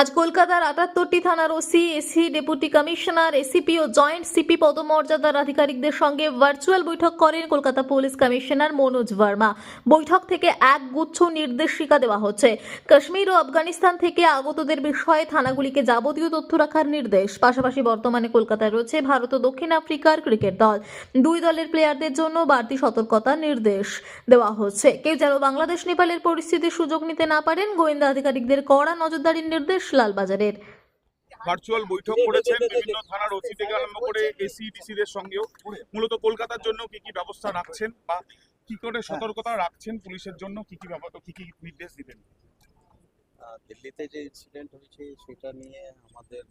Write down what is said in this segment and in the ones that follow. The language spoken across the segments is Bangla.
আজ কলকাতার আটাত্তরটি থানার OC, AC, deputy commissioner, ACP ও জয়েন্ট সিপি পদমর্যাদার আধিকারিকদের সঙ্গে ভার্চুয়াল বৈঠক করেন কলকাতা পুলিশ কমিশনার মনোজ ভার্মা। বৈঠক থেকে এক গুচ্ছ নির্দেশিকা দেওয়া হচ্ছে। কাশ্মীর ও আফগানিস্তান থেকে আগতদের বিষয়ে থানাগুলিকে যাবতীয় তথ্য রাখার নির্দেশ। পাশাপাশি বর্তমানে কলকাতায় রয়েছে ভারত ও দক্ষিণ আফ্রিকার ক্রিকেট দল। দুই দলের প্লেয়ারদের জন্য বাড়তি সতর্কতার নির্দেশ দেওয়া হচ্ছে। কেউ যেন বাংলাদেশ, নেপালের পরিস্থিতির সুযোগ নিতে না পারেন, গোয়েন্দা আধিকারিকদের কড়া নজরদারির নির্দেশ লালবাজারের। ভার্চুয়াল বৈঠক করেছেন বিভিন্ন থানার ওসি থেকে আরম্ভ করে এসি ডিসিদের সঙ্গেও। মূলত কলকাতার জন্য কি কি ব্যবস্থা রাখছেন বা কি করে সতর্কতা রাখছেন পুলিশের জন্য কি কি ব্যাপার কি কি নির্দেশ দিবেন? দিল্লিতে যে ইনসিডেন্ট হয়েছে সেটা নিয়ে আমাদের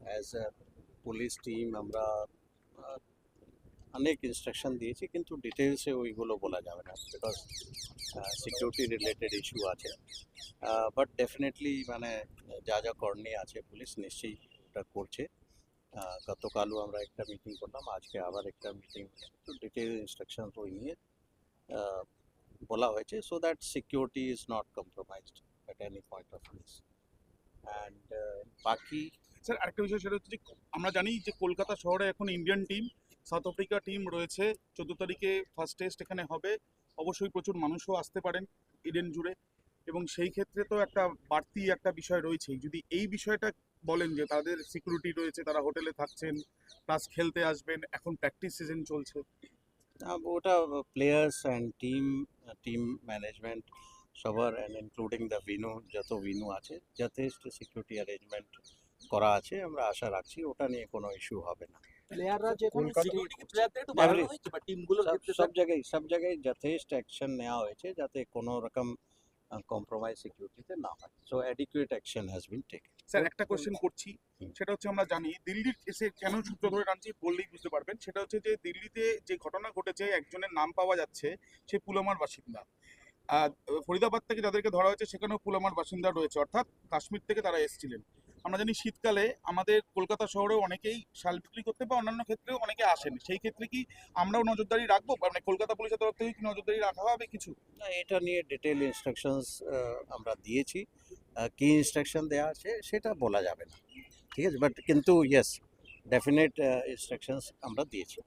অ্যাজ এ পুলিশ টিম আমরা অনেক ইনস্ট্রাকশন দিয়েছি কিন্তু ডিটেলসে ওইগুলো বলা যাবে না বিকজ সিকিউরিটি রিলেটেড ইস্যু আছে। বাট ডেফিনেটলি মানে যা যা করণীয় আছে পুলিশ নিশ্চয়ই ওটা করছে। গতকালও আমরা একটা মিটিং করলাম আজকে আবার একটা মিটিং তো ডিটেল ইনস্ট্রাকশন ওই নিয়ে বলা হয়েছে so that security is not compromised any point of view. And uh, বাকি স্যার আরেকটা বিষয় সেটা হচ্ছে আমরা জানি যে কলকাতা শহরে এখন Indian team South Africa team রয়েছে। চোদ্দ তারিখে ফার্স্ট টেস্ট এখানে হবে। অবশ্যই প্রচুর মানুষও আসতে পারেন ইডেন জুড়ে। এবং সেই ক্ষেত্রে তো একটা বাড়তি একটা বিষয় রয়েছেই। যদি এই বিষয়টা বলেন যে তাদের সিকিউরিটি রয়েছে, তারা হোটেলে থাকছেন প্লাস খেলতে আসবেন, এখন প্র্যাকটিস সিজন চলছে। ওটা players and team team management সবার অ্যান্ড ইনক্লুডিং দ্য ভিনু যত ভিনু আছে, যথেষ্ট সিকিউরিটি অ্যারেঞ্জমেন্ট করা আছে। আমরা আশা রাখছি ওটা নিয়ে কোনো ইস্যু হবে না। প্লেয়াররা যে কলকাতা- সিকিউরিটি প্লেয়ারদের একটু বাড়ানো Every- হয়েছে বা টিমগুলোর সব জায়গায় সব জায়গায় যথেষ্ট অ্যাকশন নেওয়া হয়েছে যাতে কোনো রকম কম্প্রোমাইজ সিকিউরিটিতে না হয়। So adequate action has been taken sir একটা কোশ্চেন করছি। সেটা হচ্ছে আমরা জানি দিল্লির এসে কেন সূত্র ধরে টানছি বললেই বুঝতে পারবেন। সেটা হচ্ছে যে দিল্লিতে যে ঘটনা ঘটেছে একজনের নাম পাওয়া যাচ্ছে সে পুলমার বাসিন্দা। আর ফরিদাবাদ থেকে যাদেরকে ধরা হয়েছে সেখানেও পুলমার বাসিন্দা রয়েছে অর্থাৎ কাশ্মীর থেকে তারা এসেছিলেন। আমরা জানি শীতকালে আমাদের কলকাতা শহরেও অনেকেই শাল বিক্রি করতে বা অন্যান্য ক্ষেত্রেও অনেকে আসেন। সেই ক্ষেত্রে কি আমরাও নজরদারি রাখব? মানে কলকাতা পুলিশের তরফ থেকে কি নজরদারি রাখা হবে কিছু? না এটা নিয়ে ডিটেল ইনস্ট্রাকশনস আমরা দিয়েছি। কি ইনস্ট্রাকশন দেওয়া আছে সেটা বলা যাবে না। ঠিক আছে? বাট কিন্তু ইয়েস ডেফিনেট ইনস্ট্রাকশনস আমরা দিয়েছি।